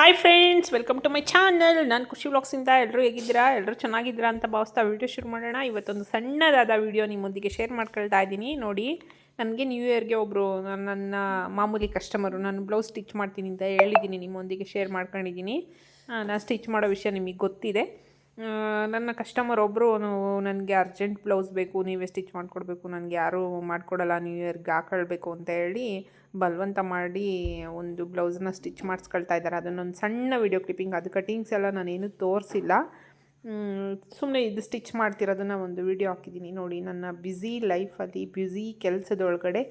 Hi friends welcome to my channel ನಾನು ಖುಷಿ ವ್ಲಾಗ್ಸಿಂದ ಎಲ್ಲರೂ ಹೇಗಿದ್ದೀರಾ? ಎಲ್ಲರೂ ಚೆನ್ನಾಗಿದ್ದೀರಾ ಅಂತ ಭಾವಿಸ್ತಾ ವೀಡಿಯೋ ಶುರು ಮಾಡೋಣ. ಇವತ್ತೊಂದು ಸಣ್ಣದಾದ ವಿಡಿಯೋ ನಿಮ್ಮೊಂದಿಗೆ ಶೇರ್ ಮಾಡ್ಕೊಳ್ತಾ ಇದ್ದೀನಿ. ನೋಡಿ, ನನಗೆ ನ್ಯೂ ಇಯರ್ಗೆ ಒಬ್ಬರು ನನ್ನ ಮಾಮೂಲಿ ಕಸ್ಟಮರು ನಾನು ಬ್ಲೌಸ್ ಸ್ಟಿಚ್ ಮಾಡ್ತೀನಿ ಅಂತ ಹೇಳಿದ್ದೀನಿ. ನಿಮ್ಮೊಂದಿಗೆ ಶೇರ್ ಮಾಡ್ಕೊಂಡಿದ್ದೀನಿ. ನಾನು ಸ್ಟಿಚ್ ಮಾಡೋ ವಿಷಯ ನಿಮಗೆ ಗೊತ್ತಿದೆ. ನನ್ನ ಕಸ್ಟಮರ್ ಒಬ್ಬರು ನನಗೆ ಅರ್ಜೆಂಟ್ ಬ್ಲೌಸ್ ಬೇಕು, ನೀವೇ ಸ್ಟಿಚ್ ಮಾಡಿಕೊಡ್ಬೇಕು, ನನಗೆ ಯಾರೂ ಮಾಡಿಕೊಡಲ್ಲ ನ್ಯೂ ಇಯರ್ಗೆ ಹಾಕೊಳ್ಬೇಕು ಅಂತ ಹೇಳಿ ಬಲವಂತ ಮಾಡಿ ಒಂದು ಬ್ಲೌಸನ್ನ ಸ್ಟಿಚ್ ಮಾಡಿಸ್ಕೊಳ್ತಾ ಇದ್ದಾರೆ. ಅದನ್ನೊಂದು ಸಣ್ಣ ವಿಡಿಯೋ ಕ್ಲಿಪ್ಪಿಂಗ್ ಅದು ಕಟಿಂಗ್ಸ್ ಎಲ್ಲ ನಾನೇನು ತೋರಿಸಿಲ್ಲ. ಸುಮ್ಮನೆ ಇದು ಸ್ಟಿಚ್ ಮಾಡ್ತಿರೋದನ್ನ ಒಂದು ವಿಡಿಯೋ ಹಾಕಿದ್ದೀನಿ ನೋಡಿ, ನನ್ನ ಬ್ಯುಸಿ ಲೈಫಲ್ಲಿ ಬ್ಯುಸಿ ಕೆಲಸದೊಳಗಡೆ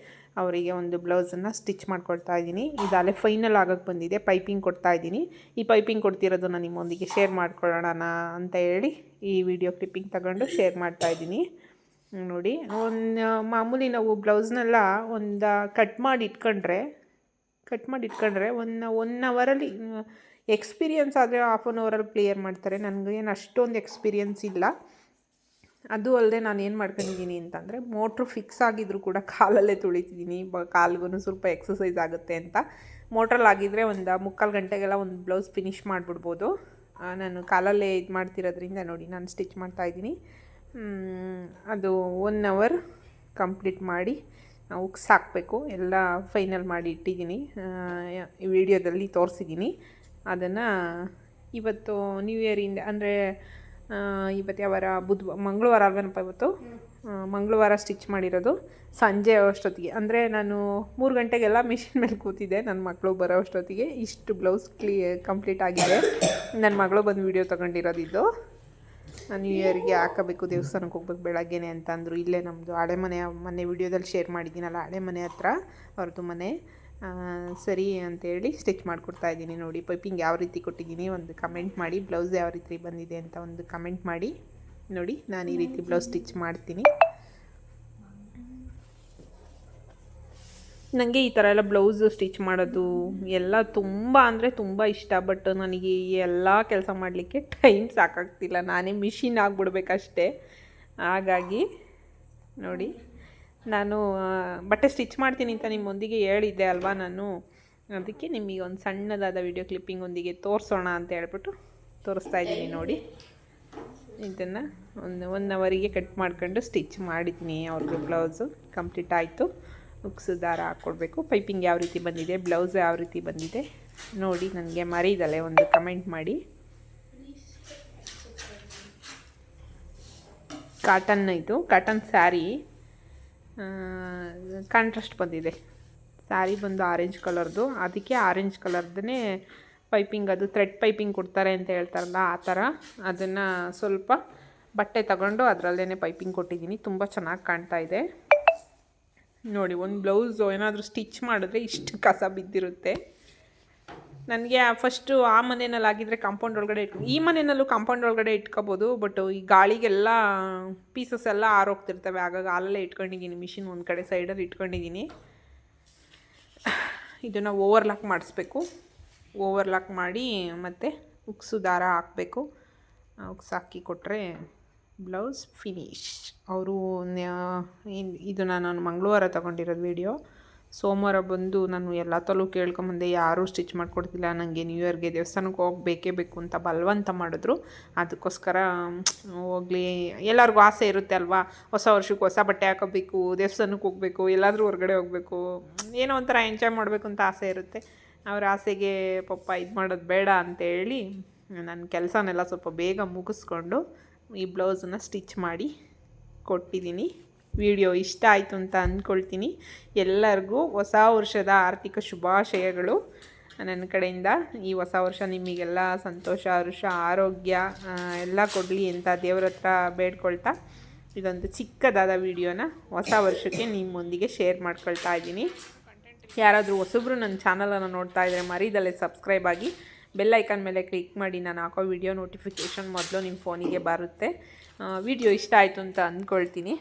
ಅವರಿಗೆ ಒಂದು ಬ್ಲೌಸನ್ನು ಸ್ಟಿಚ್ ಮಾಡ್ಕೊಳ್ತಾ ಇದ್ದೀನಿ ಇದಾಲೆ ಫೈನಲ್ ಆಗೋಕ್ಕೆ ಬಂದಿದೆ. ಪೈಪಿಂಗ್ ಕೊಡ್ತಾ ಇದ್ದೀನಿ ಈ ಪೈಪಿಂಗ್ ಕೊಡ್ತಿರೋದನ್ನ ನಿಮ್ಮೊಂದಿಗೆ ಶೇರ್ ಮಾಡ್ಕೊಳ್ಳೋಣ ಅಂತ ಹೇಳಿ ಈ ವಿಡಿಯೋ ಕ್ಲಿಪ್ಪಿಂಗ್ ತಗೊಂಡು ಶೇರ್ ಮಾಡ್ತಾ ಇದ್ದೀನಿ ನೋಡಿ, ಒಂದು, ಮಾಮೂಲಿ ನಾವು ಬ್ಲೌಸ್ನೆಲ್ಲ ಒಂದು ಕಟ್ ಮಾಡಿ ಇಟ್ಕೊಂಡ್ರೆ ಕಟ್ ಮಾಡಿ ಇಟ್ಕೊಂಡ್ರೆ ಒನ್ ಒನ್ ಅವರಲ್ಲಿ ಎಕ್ಸ್ಪೀರಿಯನ್ಸ್ ಆದರೆ ಹಾಫ್ ಆನ್ ಅವರಲ್ಲಿ ಕ್ಲಿಯರ್ ಮಾಡ್ತಾರೆ. ನನಗೇನು ಅಷ್ಟೊಂದು ಎಕ್ಸ್ಪೀರಿಯನ್ಸ್ ಇಲ್ಲ. ಅದು ಅಲ್ಲದೆ ನಾನು ಏನು ಮಾಡ್ಕೊಂಡಿದ್ದೀನಿ ಅಂತಂದರೆ ಮೋಟ್ರು ಫಿಕ್ಸ್ ಆಗಿದ್ರೂ ಕೂಡ ಕಾಲಲ್ಲೇ ತುಳಿತಿದ್ದೀನಿ. ಬ ಕಾಲ್ಗೂ ಸ್ವಲ್ಪ ಎಕ್ಸಸೈಸ್ ಆಗುತ್ತೆ ಅಂತ. ಮೋಟ್ರಲ್ಲಿ ಆಗಿದ್ದರೆ ಒಂದು ಮುಕ್ಕಾಲು ಗಂಟೆಗೆಲ್ಲ ಒಂದು ಬ್ಲೌಸ್ ಫಿನಿಷ್ ಮಾಡಿಬಿಡ್ಬೋದು. ನಾನು ಕಾಲಲ್ಲೇ ಇದು ಮಾಡ್ತಿರೋದ್ರಿಂದ ನೋಡಿ, ನಾನು ಸ್ಟಿಚ್ ಮಾಡ್ತಾಯಿದ್ದೀನಿ ಅದು ಒನ್ ಅವರ್ ಕಂಪ್ಲೀಟ್ ಮಾಡಿ ಉಕ್ಸ್ ಹಾಕಬೇಕು ಎಲ್ಲ ಫೈನಲ್ ಮಾಡಿ ಇಟ್ಟಿದ್ದೀನಿ. ವಿಡಿಯೋದಲ್ಲಿ ತೋರಿಸಿದ್ದೀನಿ. ಅದನ್ನು ಇವತ್ತು ನ್ಯೂ ಇಯರಿಂದ ಅಂದರೆ ಇವತ್ತು ಯಾವಾರ ಬುಧವಾರ ಮಂಗಳವಾರ ಅಲ್ವೇನಪ್ಪ ಇವತ್ತು? ಮಂಗಳವಾರ ಸ್ಟಿಚ್ ಮಾಡಿರೋದು. ಸಂಜೆ ಅಷ್ಟೊತ್ತಿಗೆ ಅಂದರೆ ನಾನು ಮೂರು ಗಂಟೆಗೆಲ್ಲ ಮಿಷಿನ್ ಮೇಲೆ ಕೂತಿದ್ದೆ. ನನ್ನ ಮಕ್ಕಳು ಬರೋ ಅಷ್ಟೊತ್ತಿಗೆ. ಇಷ್ಟು ಬ್ಲೌಸ್ ಕ್ಲೀ ಕಂಪ್ಲೀಟ್ ಆಗಿದೆ. ನನ್ನ ಮಗಳು ಬಂದು ವಿಡಿಯೋ ತೊಗೊಂಡಿರೋದಿದ್ದು. ನ್ಯೂ ಇಯರ್ಗೆ ಹಾಕಬೇಕು. ದೇವಸ್ಥಾನಕ್ಕೆ ಹೋಗ್ಬೇಕು ಬೆಳಗ್ಗೆನೆ ಅಂತ ಅಂದರು. ಇಲ್ಲೇ ನಮ್ಮದು ಹಳೆ ಮನೆ ಮನೆ ವಿಡಿಯೋದಲ್ಲಿ ಶೇರ್ ಮಾಡಿದ್ದೀನಲ್ಲ, ಹಳೆ ಮನೆ ಹತ್ರ, ಅವ್ರದ್ದು ಮನೆ. ಸರಿ ಅಂತೇಳಿ ಸ್ಟಿಚ್ ಮಾಡಿಕೊಡ್ತಾ ಇದ್ದೀನಿ ನೋಡಿ. ಪೈಪಿಂಗ್ ಯಾವ ರೀತಿ ಕೊಟ್ಟಿದ್ದೀನಿ ಒಂದು ಕಮೆಂಟ್ ಮಾಡಿ. ಬ್ಲೌಸ್ ಯಾವ ರೀತಿ ಬಂದಿದೆ ಅಂತ ಒಂದು ಕಮೆಂಟ್ ಮಾಡಿ. ನೋಡಿ, ನಾನು ಈ ರೀತಿ ಬ್ಲೌಸ್ ಸ್ಟಿಚ್ ಮಾಡ್ತೀನಿ. ನನಗೆ ಈ ಥರ ಎಲ್ಲ ಬ್ಲೌಸು ಸ್ಟಿಚ್ ಮಾಡೋದು ಎಲ್ಲ ತುಂಬ ಅಂದರೆ ತುಂಬ ಇಷ್ಟ, ಬಟ್ ನನಗೆ ಎಲ್ಲ ಕೆಲಸ ಮಾಡಲಿಕ್ಕೆ ಟೈಮ್ ಸಾಕಾಗ್ತಿಲ್ಲ. ನಾನೇ ಮಿಷಿನ್ ಆಗಿಬಿಡ್ಬೇಕಷ್ಟೇ. ಹಾಗಾಗಿ ನೋಡಿ. ನಾನು ಬಟ್ಟೆ ಸ್ಟಿಚ್ ಮಾಡ್ತೀನಿ ಅಂತ ನಿಮ್ಮೊಂದಿಗೆ ಹೇಳಿದ್ದೆ ಅಲ್ವಾ ನಾನು? ಅದಕ್ಕೆ ನಿಮಗೆ ಒಂದು ಸಣ್ಣದಾದ ವಿಡಿಯೋ ಕ್ಲಿಪ್ಪಿಂಗ್ ಒಂದಿಗೆ ತೋರಿಸೋಣ ಅಂತ ಹೇಳ್ಬಿಟ್ಟು ತೋರಿಸ್ತಾ ಇದ್ದೀನಿ ನೋಡಿ. ಇದನ್ನು ಒಂದು ಒನ್ ಅವರಿಗೆ ಕಟ್ ಮಾಡ್ಕೊಂಡು ಸ್ಟಿಚ್ ಮಾಡಿದ್ದೀನಿ ಅವ್ರಿಗೆ ಬ್ಲೌಸು. ಕಂಪ್ಲೀಟ್ ಆಯಿತು. ಉಕ್ಸು ದಾರ ಹಾಕ್ಕೊಡ್ಬೇಕು ಪೈಪಿಂಗ್ ಯಾವ ರೀತಿ ಬಂದಿದೆ, ಬ್ಲೌಸ್ ಯಾವ ರೀತಿ ಬಂದಿದೆ ನೋಡಿ ನನಗೆ ಮರೀದಲೆ ಒಂದು ಕಮೆಂಟ್ ಮಾಡಿ. ಕಾಟನ್ ಇದು ಕಾಟನ್ ಸ್ಯಾರಿ ಕಾಂಟ್ರಾಸ್ಟ್ ಬಂದಿದೆ. ಸ್ಯಾರಿ ಬಂದು ಆರೆಂಜ್ ಕಲರ್ದು ಅದಕ್ಕೆ ಆರೆಂಜ್ ಕಲರ್ದೇ ಪೈಪಿಂಗ್ ಅದು ಥ್ರೆಡ್ ಪೈಪಿಂಗ್ ಕೊಡ್ತಾರೆ ಅಂತ ಹೇಳ್ತಾರಲ್ಲ, ಆ ಥರ. ಅದನ್ನು ಸ್ವಲ್ಪ ಬಟ್ಟೆ ತಗೊಂಡು ಅದರಲ್ಲೇ ಪೈಪಿಂಗ್ ಕೊಟ್ಟಿದ್ದೀನಿ. ತುಂಬ ಚೆನ್ನಾಗಿ ಕಾಣ್ತಾ ಇದೆ. ನೋಡಿ, ಒಂದು ಬ್ಲೌಸು ಏನಾದರೂ ಸ್ಟಿಚ್ ಮಾಡಿದ್ರೆ ಇಷ್ಟು ಕಸ ಬಿದ್ದಿರುತ್ತೆ. ನನಗೆ ಫಸ್ಟು ಆ ಮನೆಯಲ್ಲಿ ಆಗಿದ್ದರೆ ಕಾಂಪೌಂಡ್ ಒಳಗಡೆ ಇಟ್ಕೊ ಈ ಮನೆಯಲ್ಲೂ ಕಾಂಪೌಂಡ್ ಒಳಗಡೆ ಇಟ್ಕೋಬೋದು ಬಟ್ ಈ ಗಾಳಿಗೆಲ್ಲ ಪೀಸಸ್ ಎಲ್ಲ ಆರೋಗ್ತಿರ್ತವೆ. ಆಗಾಗ ಅಲ್ಲೇ ಇಟ್ಕೊಂಡಿದ್ದೀನಿ ಮಿಷಿನ್ ಒಂದು ಕಡೆ ಸೈಡಲ್ಲಿ ಇಟ್ಕೊಂಡಿದ್ದೀನಿ. ಇದನ್ನು ಓವರ್ಲಾಕ್ ಮಾಡಿಸ್ಬೇಕು. ಓವರ್ಲಾಕ್ ಮಾಡಿ ಮತ್ತು ಉಕ್ಸು ದಾರ ಹಾಕಬೇಕು. ಉಕ್ಸ್ ಹಾಕಿ ಕೊಟ್ಟರೆ ಬ್ಲೌಸ್ ಫಿನಿಶ್ ಅವರು ಇದನ್ನು ನಾನು ಮಂಗಳವಾರ ತಗೊಂಡಿರೋದು ವಿಡಿಯೋ ಸೋಮವಾರ ಬಂದು ನಾನು ಎಲ್ಲ ತಲೂ ಕೇಳ್ಕೊಂಬಂದೆ, ಯಾರೂ ಸ್ಟಿಚ್ ಮಾಡಿಕೊಡ್ತಿಲ್ಲ ನನಗೆ ನ್ಯೂ ಇಯರ್ಗೆ ದೇವಸ್ಥಾನಕ್ಕೆ ಹೋಗ್ಬೇಕೇ ಬೇಕು ಅಂತ ಬಲವಂತ ಮಾಡಿದ್ರು. ಅದಕ್ಕೋಸ್ಕರ ಹೋಗಲಿ. ಎಲ್ಲರಿಗೂ ಆಸೆ ಇರುತ್ತೆ ಅಲ್ವಾ? ಹೊಸ ವರ್ಷಕ್ಕೆ ಹೊಸ ಬಟ್ಟೆ ಹಾಕೋಬೇಕು, ದೇವಸ್ಥಾನಕ್ಕೆ ಹೋಗಬೇಕು, ಎಲ್ಲಾದರೂ ಹೊರಗಡೆ ಹೋಗಬೇಕು. ಏನೋ ಒಂಥರ ಎಂಜಾಯ್ ಮಾಡಬೇಕು ಅಂತ ಆಸೆ ಇರುತ್ತೆ. ಅವ್ರ ಆಸೆಗೆ ಪಪ್ಪ ಇದು ಮಾಡೋದು ಬೇಡ ಅಂತೇಳಿ ನನ್ನ ಕೆಲಸನೆಲ್ಲ ಸ್ವಲ್ಪ ಬೇಗ ಮುಗಿಸ್ಕೊಂಡು ಈ ಬ್ಲೌಸನ್ನು ಸ್ಟಿಚ್ ಮಾಡಿ ಕೊಟ್ಟಿದ್ದೀನಿ ವಿಡಿಯೋ ಇಷ್ಟ ಆಯಿತು ಅಂತ ಅಂದ್ಕೊಳ್ತೀನಿ ಎಲ್ಲರಿಗೂ ಹೊಸ ವರ್ಷದ ಆರ್ಥಿಕ ಶುಭಾಶಯಗಳು. ನನ್ನ ಕಡೆಯಿಂದ ಈ ಹೊಸ ವರ್ಷ ನಿಮಗೆಲ್ಲ ಸಂತೋಷ ಹರುಷ ಆರೋಗ್ಯ ಎಲ್ಲ ಕೊಡಲಿ ಅಂತ ದೇವ್ರ ಹತ್ರ ಬೇಡ್ಕೊಳ್ತಾ ಇದೊಂದು ಚಿಕ್ಕದಾದ ವಿಡಿಯೋನ ಹೊಸ ವರ್ಷಕ್ಕೆ ನಿಮ್ಮೊಂದಿಗೆ ಶೇರ್ ಮಾಡ್ಕೊಳ್ತಾ ಇದ್ದೀನಿ. ಯಾರಾದರೂ ಹೊಸಬ್ರು ನನ್ನ ಚಾನಲನ್ನು ನೋಡ್ತಾ ಇದ್ದರೆ ಮರಿದಲ್ಲೇ ಸಬ್ಸ್ಕ್ರೈಬ್ ಆಗಿ ಬೆಲ್ ಐಕಾನ್ ಮೇಲೆ ಕ್ಲಿಕ್ ಮಾಡಿ. ನಾನು ಹಾಕೋ ವಿಡಿಯೋ ನೋಟಿಫಿಕೇಷನ್ ಮೊದಲು ನಿಮ್ಮ ಫೋನಿಗೆ ಬರುತ್ತೆ. ವಿಡಿಯೋ ಇಷ್ಟ ಆಯಿತು ಅಂತ ಅಂದ್ಕೊಳ್ತೀನಿ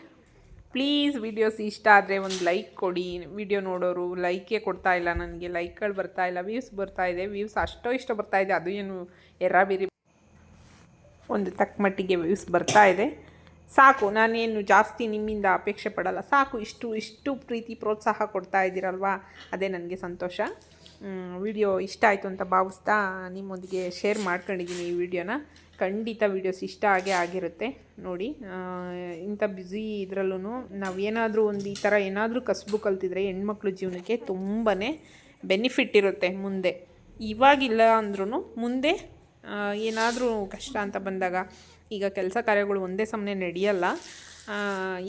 ಪ್ಲೀಸ್ ವಿಡಿಯೋಸ್ ಇಷ್ಟ ಆದರೆ ಒಂದು ಲೈಕ್ ಕೊಡಿ. ವಿಡಿಯೋ ನೋಡೋರು ಲೈಕೇ ಕೊಡ್ತಾ ಇಲ್ಲ ನನಗೆ. ಲೈಕ್ಗಳು ಬರ್ತಾ ಇಲ್ಲ. ವ್ಯೂಸ್ ಬರ್ತಾ ಇದೆ. ವ್ಯೂಸ್ ಅಷ್ಟೋ ಇಷ್ಟ ಬರ್ತಾ ಇದೆ. ಅದು ಏನು ಎರಾಬಿರಿ. ಒಂದು ತಕ್ಕ ಮಟ್ಟಿಗೆ ವ್ಯೂಸ್ ಬರ್ತಾ ಇದೆ. ಸಾಕು. ನಾನೇನು ಜಾಸ್ತಿ ನಿಮ್ಮಿಂದ ಅಪೇಕ್ಷೆ ಪಡಲ್ಲ. ಸಾಕು. ಇಷ್ಟು ಇಷ್ಟು ಪ್ರೀತಿ, ಪ್ರೋತ್ಸಾಹ ಕೊಡ್ತಾ ಇದ್ದೀರಲ್ವಾ? ಅದೇ ನನಗೆ ಸಂತೋಷ. ವಿಡಿಯೋ ಇಷ್ಟ ಆಯಿತು ಅಂತ ಭಾವಿಸ್ತಾ ನಿಮ್ಮೊಂದಿಗೆ ಶೇರ್ ಮಾಡ್ಕೊಂಡಿದ್ದೀನಿ ಈ ವಿಡಿಯೋನ ಖಂಡಿತ ವೀಡಿಯೋಸ್ ಇಷ್ಟ ಆಗೇ ಆಗಿರುತ್ತೆ. ನೋಡಿ ಇಂಥ ಬ್ಯುಸಿ ಇದರಲ್ಲೂ ನಾವು ಏನಾದರೂ ಒಂದು ಈ ಥರ ಏನಾದರೂ ಕಸಬು ಕಲ್ತಿದ್ರೆ ಹೆಣ್ಮಕ್ಳು ಜೀವನಕ್ಕೆ ತುಂಬಾ ಬೆನಿಫಿಟ್ ಇರುತ್ತೆ ಮುಂದೆ. ಇವಾಗಿಲ್ಲ ಅಂದ್ರೂ ಮುಂದೆ ಏನಾದರೂ ಕಷ್ಟ ಅಂತ ಬಂದಾಗ ಈಗ ಕೆಲಸ ಕಾರ್ಯಗಳು ಒಂದೇ ಸಮನೆ ನಡೆಯಲ್ಲ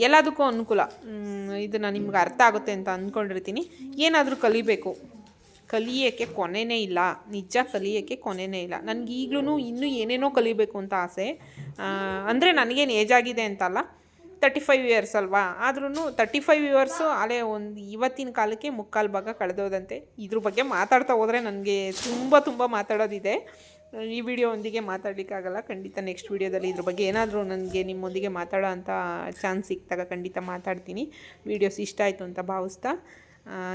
ಎಲ್ಲದಕ್ಕೂ ಅನುಕೂಲ. ಇದನ್ನು ಇದು ನಾನು ನಿಮ್ಗೆ ಅರ್ಥ ಆಗುತ್ತೆ ಅಂತ ಅಂದ್ಕೊಂಡಿರ್ತೀನಿ ಏನಾದರೂ ಕಲಿಬೇಕು. ಕಲಿಯೋಕ್ಕೆ ಕೊನೆಯೇ ಇಲ್ಲ, ನಿಜ ಕಲಿಯೋಕ್ಕೆ ಕೊನೆಯೇ ಇಲ್ಲ. ನನಗೆ ಈಗಲೂ ಇನ್ನೂ ಏನೇನೋ ಕಲಿಬೇಕು ಅಂತ ಆಸೆ. ಅಂದರೆ ನನಗೇನು ಏಜ್ ಆಗಿದೆ ಅಂತಲ್ಲ ತರ್ಟಿ ಫೈವ್ ಇಯರ್ಸ್ ಅಲ್ವಾ? ಆದ್ರೂ ತರ್ಟಿ ಫೈವ್ ಇಯರ್ಸು ಅಲೆ ಒಂದು ಇವತ್ತಿನ ಕಾಲಕ್ಕೆ ಮುಕ್ಕಾಲು ಭಾಗ ಕಳೆದೋದಂತೆ. ಇದ್ರ ಬಗ್ಗೆ ಮಾತಾಡ್ತಾ ಹೋದರೆ ನನಗೆ ತುಂಬ ತುಂಬ ಮಾತಾಡೋದಿದೆ. ಈ ವಿಡಿಯೋದೊಂದಿಗೆ ಮಾತಾಡಲಿಕ್ಕಾಗಲ್ಲ. ಖಂಡಿತ ನೆಕ್ಸ್ಟ್ ವಿಡಿಯೋದಲ್ಲಿ ಇದ್ರ ಬಗ್ಗೆ ಏನಾದರೂ ನನಗೆ ನಿಮ್ಮೊಂದಿಗೆ ಮಾತಾಡೋ ಅಂಥ ಚಾನ್ಸ್ ಸಿಕ್ಕಿದಾಗ ಖಂಡಿತ ಮಾತಾಡ್ತೀನಿ. ವೀಡಿಯೋಸ್ ಇಷ್ಟ ಆಯಿತು ಅಂತ ಭಾವಿಸ್ತಾ.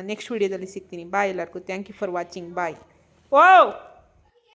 ನೆಕ್ಸ್ಟ್ ವಿಡಿಯೋದಲ್ಲಿ ಸಿಗ್ತೀನಿ ಬಾಯ್ ಎಲ್ಲರಿಗೂ thank you for watching bye O